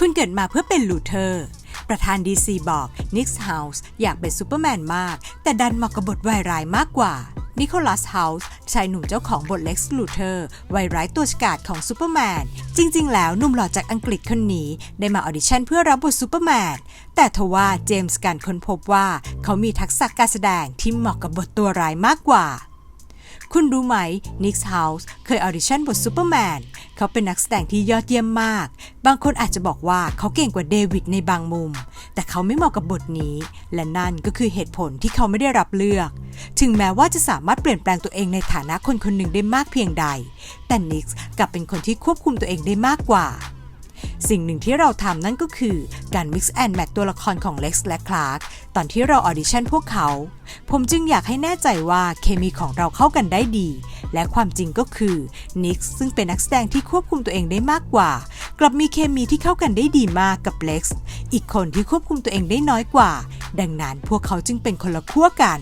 คุณเกิดมาเพื่อเป็นลูเทอร์ ประธานดีซีบอกนิกส์เฮาส์อยากเป็นซูเปอร์แมนมาก แต่ดันเหมาะกับบทวายร้ายมากกว่านิโคลัสเฮาส์ชายหนุ่มเจ้าของบทเล็กซ์ลูเทอร์วัยร้ายตัวฉกาจของซูเปอร์แมน จริง ๆ แล้วหนุ่มหล่อจากอังกฤษคนนี้ได้มาออดิชั่นเพื่อรับบทซูเปอร์แมน แต่ทว่าเจมส์การค้นพบว่าเขามีทักษะการแสดงที่เหมาะกับบทตัวร้ายมากกว่า คุณรู้ไหมนิกส์เฮาส์เคยออดิชั่นบทซูเปอร์แมนเขาเป็นนักแสดงที่ยอดเยี่ยมมาก บางคนอาจจะบอกว่าเขาเก่งกว่าเดวิดในบางมุม แต่เขาไม่เหมาะกับบทนี้ และนั่นก็คือเหตุผลที่เขาไม่ได้รับเลือก ถึงแม้ว่าจะสามารถเปลี่ยนแปลงตัวเองในฐานะคนคนหนึ่งได้มากเพียงใด แต่นิกส์กลับเป็นคนที่ควบคุมตัวเองได้มากกว่า สิ่งหนึ่งที่เราทำนั่นก็คือการ mix and match ตัวละครของ Lex และ Clark ตอนที่เราออดิชั่นพวกเขา ผมจึงอยากให้แน่ใจว่าเคมีของเราเข้ากันได้ดี และความจริงก็คือ Nix ซึ่งเป็นนักแสดงที่ควบคุมตัวเองได้มากกว่า กลับมีเคมีที่เข้ากันได้ดีมากกับ Lex อีกคนที่ควบคุมตัวเองได้น้อยกว่า ดังนั้นพวกเขาจึงเป็นคนละขั้วกัน